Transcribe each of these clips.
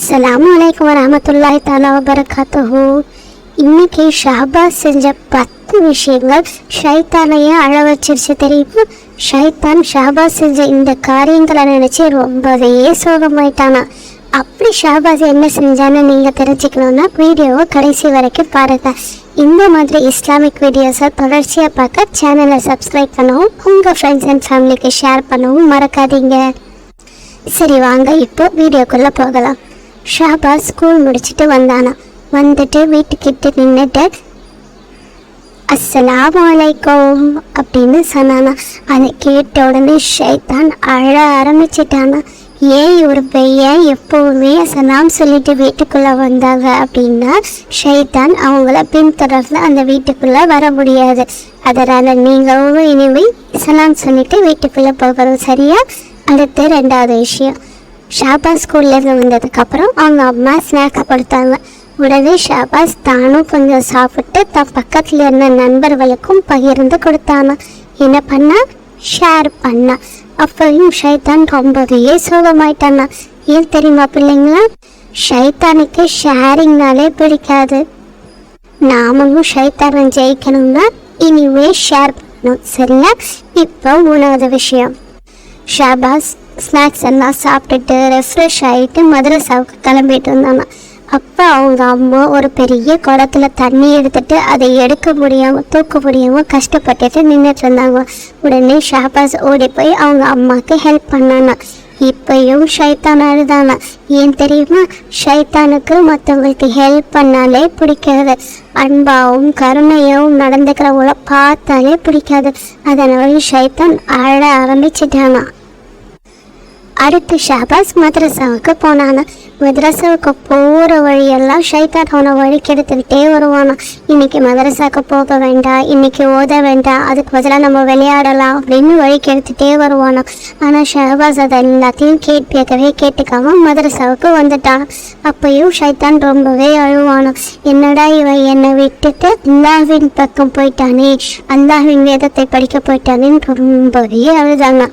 அஸ்லாம் வலைக்கம் வரஹமத்துல்லாஹி தாலா வபரகாத்துஹு இன்னைக்கு ஷஹபாஸ் செஞ்ச பத்து விஷயங்கள் ஷைத்தானையே அழ வச்சிருச்சு தெரியுமா ஷைத்தான் ஷஹபாஸ் செஞ்ச இந்த காரியங்களை நினைச்சு ரொம்பவே சோகமாயிட்டானா அப்படி ஷஹபாஸ் என்ன செஞ்சான்னு நீங்கள் தெரிஞ்சுக்கணுன்னா வீடியோவை கடைசி வரைக்கும் பாருங்க இந்த மாதிரி இஸ்லாமிக் வீடியோஸை தொடர்ச்சியாக பார்க்க சேனலை சப்ஸ்கிரைப் பண்ணவும் உங்கள் ஃப்ரெண்ட்ஸ் அண்ட் ஃபேமிலிக்கு ஷேர் பண்ணவும் மறக்காதீங்க சரி வாங்க இப்போ வீடியோக்குள்ளே போகலாம் ஷாபா ஸ்கூல் முடிச்சுட்டு வந்தானா. வந்துட்டு வீட்டுக்கிட்ட நின்றுட்டு அஸ்ஸலாமு அலைக்கும் அப்படின்னு சொன்னானா. அதை கேட்ட உடனே ஷைத்தான் அழ ஆரம்பிச்சிட்டானா. ஏன் இவர் பையன் எப்போவுமே சலாம் சொல்லிட்டு வீட்டுக்குள்ளே வந்தாங்க அப்படின்னா ஷைத்தான் அவங்கள பின்தொடர்ந்து அந்த வீட்டுக்குள்ளே வர முடியாது. அதனால் நீங்களும் இனிமேல் சலாம் சொல்லிட்டு வீட்டுக்குள்ளே போகணும் சரியா? அடுத்து ரெண்டாவது விஷயம். ஷாபா ஸ்கூல்லேருந்து வந்ததுக்கப்புறம் அவங்க அம்மா ஸ்நாக்கை கொடுத்தாங்க. உடனே ஷாபாஸ் தானும் கொஞ்சம் சாப்பிட்டு தன் பக்கத்தில் இருந்த நண்பர்களுக்கும் பகிர்ந்து கொடுத்தாங்க. என்ன பண்ணா? ஷேர் பண்ணா. அப்பையும் ஷைத்தான் ரொம்பவே சோகமாயிட்டானா ஏன் தெரியுமா பிள்ளைங்களா? ஷைத்தானுக்கு ஷேரிங்னாலே பிடிக்காது. நாமளும் ஷைத்தானை ஜெயிக்கணும்னா இனிமே ஷேர் பண்ணணும். சரியா? இப்போ மூணாவது விஷயம். ஷாபாஸ் ஸ்நாக்ஸ் எல்லாம் சாப்பிட்டுட்டு ரெஃப்ரெஷ் ஆகிட்டு மதுரசாவுக்கு கிளம்பிட்டு இருந்தாங்க. அப்போ அவங்க அம்மா ஒரு பெரிய குடத்துல தண்ணி எடுத்துட்டு அதை எடுக்க முடியாமல் தூக்க முடியாமல் கஷ்டப்பட்டுட்டு நின்றுட்டு இருந்தாங்க. உடனே ஷாபாஸ் ஓடி போய் அவங்க அம்மாவுக்கு ஹெல்ப் பண்ணாங்க. இப்பயும் ஷைத்தான் அழுதானா ஏன் தெரியுமா? ஷைத்தானுக்கு மற்றவங்களுக்கு ஹெல்ப் பண்ணாலே பிடிக்காது. அன்பாவும் கருணையாவும் நடந்துக்கிறவங்கள பார்த்தாலே பிடிக்காது. அதனால ஷைத்தான் அழ ஆரம்பிச்சிட்டானா. அடுத்து ஷாபாஸ் மதரசாவுக்கு போனானா. மதரசாவுக்கு போகிற வழியெல்லாம் ஷைத்தான் அவனை வழி கெடுத்துக்கிட்டே வருவானா. இன்றைக்கி மதரசாவுக்கு போக வேண்டாம் இன்றைக்கி ஓத வேண்டாம் அதுக்கு பதிலாக நம்ம விளையாடலாம் அப்படின்னு வழிக்கெடுத்துகிட்டே வருவானா. ஆனால் ஷஹபாஸ் அதை எல்லாத்தையும் கேட்பியக்கவே கேட்டுக்காம மதரசாவுக்கு வந்துட்டான். அப்பயும் ஷைத்தான் ரொம்பவே அழுவானோ. என்னடா இவன் என்னை விட்டுட்டு அல்லாஹின் பக்கம் போயிட்டானே அல்லாஹின் வேதத்தை படிக்க போயிட்டானேன்னு ரொம்பவே அழுதாங்க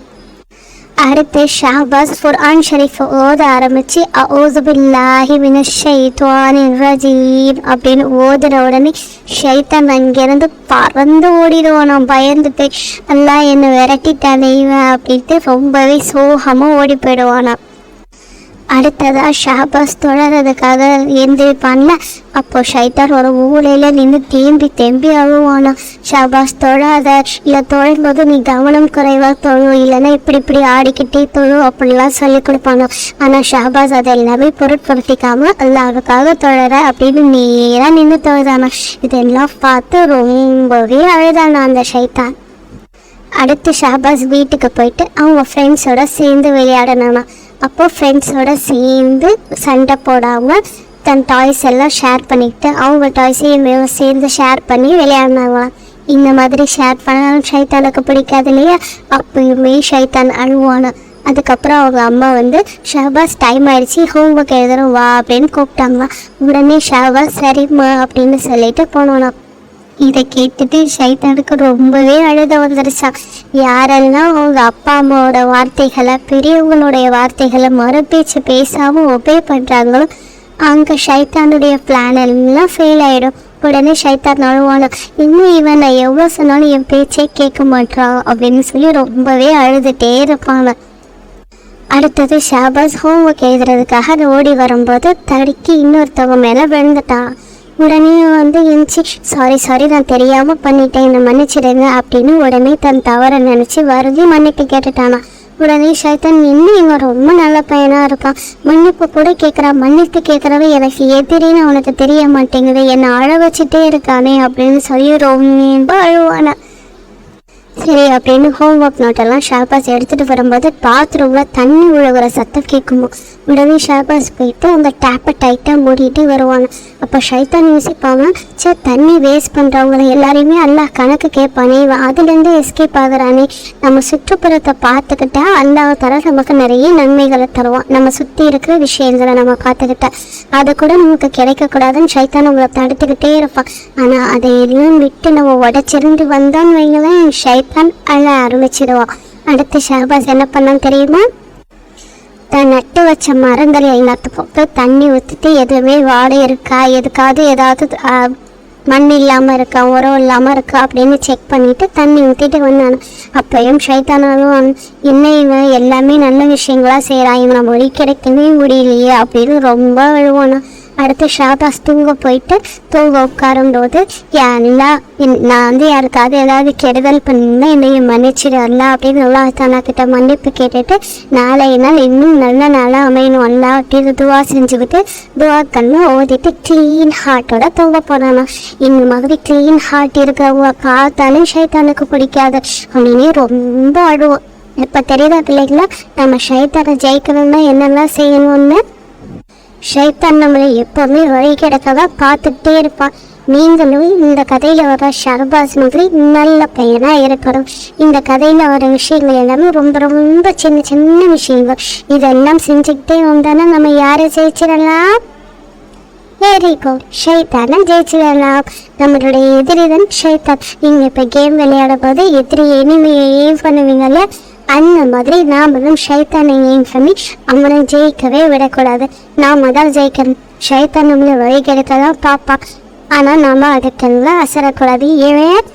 அடுத்து ஷாபாஸ் குர்ஆன் ஷரீஃப் ஓத ஆரம்பிச்சு அவுது பில்லாஹி மின ஷைத்வானின் ரஜீம் அப்படின்னு ஓதுன உடனே ஷைத்தான் அங்கிருந்து பறந்து ஓடிடுவானாம் பயந்துட்டு அல்லாஹ் என்னை விரட்டிட்டானே. இவன் அப்படின்ட்டு ரொம்பவே சோகமாக ஓடி போயிடுவானாம். அடுத்ததா ஷாபாஸ் தொழறதுக்காக எந்திரிப்பான்ல. அப்போ ஷைத்தார் ஒரு ஊழையில நின்று தேம்பி தேம்பி அழுவானா. ஷாபாஸ் தொழாத. இல்லை தொழும்போது நீ கவனம் குறைவா தொழு. இல்லைன்னா இப்படி இப்படி ஆடிக்கிட்டே தொழு அப்படிலாம் சொல்லி கொடுப்பானோ. ஆனால் ஷாபாஸ் அதை எல்லாமே பொருட்படுத்திக்காம அல்லாவுக்காக தொழற அப்படின்னு நேராக நின்று தொழுதானா. இதெல்லாம் பார்த்து ரொம்பவே அழுதானா அந்த ஷைத்தான் அடுத்து ஷாபாஸ் வீட்டுக்கு போயிட்டு அவங்க ஃப்ரெண்ட்ஸோட சேர்ந்து விளையாடினானா அப்போ ஃப்ரெண்ட்ஸோடு சேர்ந்து சண்டை போடாமல் தன் டாய்ஸ் எல்லாம் ஷேர் பண்ணிக்கிட்டு அவங்க டாய்ஸையும் சேர்ந்து ஷேர் பண்ணி விளையாடினாங்களாம். இந்த மாதிரி ஷேர் பண்ணாலும் ஷைத்தானுக்கு பிடிக்காது இல்லையா? அப்பயுமே ஷைத்தான் அழுவானு. அதுக்கப்புறம் அவங்க அம்மா வந்து ஷாபாஸ் டைம் ஆயிடுச்சு ஹோம்ஒர்க் எழுதுறோம் வா அப்படின்னு கூப்பிட்டாங்களாம். உடனே ஷாபாஸ் சரிம்மா அப்படின்னு சொல்லிட்டு போனோம் இதை கேட்டுட்டு ஷைத்தானுக்கு ரொம்பவே அழுத வந்துருச்சான் யாரெல்லாம் அவங்க அப்பா அம்மாவோட வார்த்தைகளை பெரியவங்களுடைய வார்த்தைகளை மறுபேச்சு பேசாமல் ஒபே பண்ணுறாங்களோ அங்கே ஷைத்தானுடைய பிளான் எல்லாம் ஃபெயில் ஆகிடும் உடனே ஷைத்தான் நழுவானு இன்னும் இவன்? நான் எவ்வளோ சொன்னாலும் என் பேச்சே கேட்க மாட்டான் அப்படின்னு சொல்லி ரொம்பவே அழுதுகிட்டே இருப்பாங்க. அடுத்தது ஷாபாஸ் ஹோம்ஒர்க் எழுதுறதுக்காக ஓடி வரும்போது தடுக்கி இன்னொருத்தவங்க மேலே விழுந்துட்டான். உடனே வந்து எந்திச்சு சாரி சாரி நான் தெரியாமல் பண்ணிட்டேன் என்னை மன்னிச்சிடுங்க அப்படின்னு உடனே தன் தவறை நினச்சி வருதி மன்னிப்பு கேட்டுட்டானா. உடனே சைத்தன் இன்னும் இவன் ரொம்ப நல்ல பையனாக இருக்கான் மன்னிப்பு கூட கேட்குறா மன்னித்து கேட்குறவ எனக்கு எதிரின்னு அவனுக்கு தெரிய மாட்டேங்குது. என்னை அழ வச்சுட்டே இருக்கானே அப்படின்னு சொல்லி ரொம்ப அழுவானா. சரி அப்படின்னு ஹோம் ஒர்க் நோட்டெல்லாம் ஷாபாஸ் எடுத்துகிட்டு வரும்போது பாத்ரூமில் தண்ணி விழுகிற சத்தம் கேட்குமோ. உடனே ஷாபாஸ் போயிட்டு அந்த டேப்பை டைட்டாக மூடிட்டு வருவாங்க. அப்போ ஷைத்தான் யோசிப்பாங்க சே தண்ணி வேஸ்ட் பண்ணுறவங்கள எல்லாரையுமே அல்லாஹ் கணக்கு கேட்பானே. இவன் அதுலேருந்து எஸ்கேப் ஆகுறானே. நம்ம சுற்றுப்புறத்தை பார்த்துக்கிட்டா அந்த தர நமக்கு நிறைய நன்மைகளை தருவான். நம்ம சுற்றி இருக்கிற விஷயங்களை நம்ம பார்த்துக்கிட்டா. அதை கூட நமக்கு கிடைக்கக்கூடாதுன்னு ஷைத்தான் உங்களை தடுத்துக்கிட்டே இருப்பான். ஆனால் அதை எல்லாம் விட்டு நம்ம உடச்சிருந்து வந்தோன்னு வைங்களேன் தான் அழ ஆரம்பிச்சிடுவான் அடுத்து ஷஹபாஸ் என்ன பண்ணான்னு தெரியுமா? தான் நட்டு வச்ச மரங்கள் எல்லாத்துக்கும் போய் தண்ணி ஊற்றிட்டு எதுவுமே வாடை இருக்கா? எதுக்காவது ஏதாவது மண் இல்லாமல் இருக்கா? உரம் இல்லாமல் இருக்கா? அப்படின்னு செக் பண்ணிவிட்டு தண்ணி ஊற்றிட்டு வந்தானு அப்பயும் ஷைத்தானாலும் என்ன இவன்? எல்லாமே நல்ல விஷயங்களா செய்கிறான் இவனை மொழி கிடைக்கவே முடியலையே அப்படின்னு ரொம்ப அழுவானா. அடுத்து ஷாபாஸ் தூங்க போயிட்டு தூங்க உட்காரும்போது எல்லாம் நான் வந்து யாருக்காவது ஏதாவது கெடுதல் பண்ணியிருந்தா என்னைய மன்னிச்சிடு அல்லா அப்படின்னு நல்லா தானா கிட்ட மன்னிப்பு கேட்டுட்டு நாளைய நாள் இன்னும் நல்ல நாளாக அமையணும் அல்லா அப்படின்னு துவா செஞ்சுக்கிட்டு துவா கண்ணு ஓதிட்டு க்ளீன் ஹார்ட்டோட தூங்க போனானா இந்த மாதிரி க்ளீன் ஹார்ட் இருக்கிறவங்க பார்த்தாலே ஷைத்தானுக்கு பிடிக்காது. அப்படின்னு ரொம்ப அழுவோம் இப்போ தெரியுதா பிள்ளைங்களா நம்ம ஷைத்தானை ஜெயிக்கணும்னா என்னெல்லாம் செய்யணும்னு? ஷைத்தான் நம்மளை எப்பவுமே வழி கிடக்காக பார்த்துட்டே இருப்பான் நீங்களும் இந்த கதையில வர ஷர்பாஸ் மாதிரி நல்ல பையனா இருக்கணும். இந்த கதையில வர விஷயங்கள் எல்லாமே ரொம்ப ரொம்ப சின்ன சின்ன விஷயங்கள். இதெல்லாம் செஞ்சுக்கிட்டே வந்தானா நம்ம யாரை ஜெயிச்சிடலாம்? Very good ஷைத்தான ஜெயிச்சிடலாம். நம்மளுடைய எதிரிதான் ஷைத்தான். நீங்க இப்போ கேம் விளையாடும் போது எதிரி எனிமையை ஏம் பண்ணுவீங்கல்ல அந்த மாதிரி நாமளும் ஷைத்தானை ஏம் பண்ணி அவனை ஜெயிக்கவே விடக்கூடாது. நாம தான் ஜெயிக்கணும். ஷைத்தான் நம்மளை வழி கிடைக்கதான் பார்ப்பான் ஆனால் நாம அதுக்கெல்லாம் அசரக்கூடாது. ஏன்?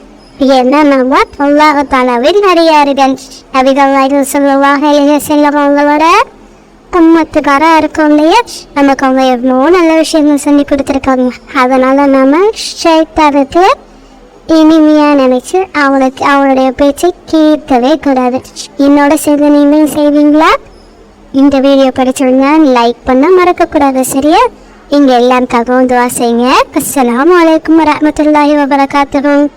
ஏன்னா நம்ம அல்லாஹ் தாலாவின் அடியாறுகள் அபிகள் சொல்லுவாக செல்லவங்களோட கும்மத்துக்காரா இருக்கும் இல்லையா நமக்கு அவங்க எவ்வளோ நல்ல விஷயங்கள் சொல்லி கொடுத்துருக்காங்க. அதனால் நம்ம ஷைத்தானுக்கு இனிமையா நினைச்சு அவளுக்கு அவளுடைய பேச்சை கேட்கவே கூடாது. என்னோட சேர்ந்து நீங்களும் செய்வீங்களா? இந்த வீடியோ படிச்சிருந்தா லைக் பண்ண மறக்கக்கூடாது சரியா? இங்கே எல்லாருக்காகவும் துவா செய்யுங்க. அஸ்லாம் வலைக்கம் வரமத்துல்லாஹி வபரகாத்தகம்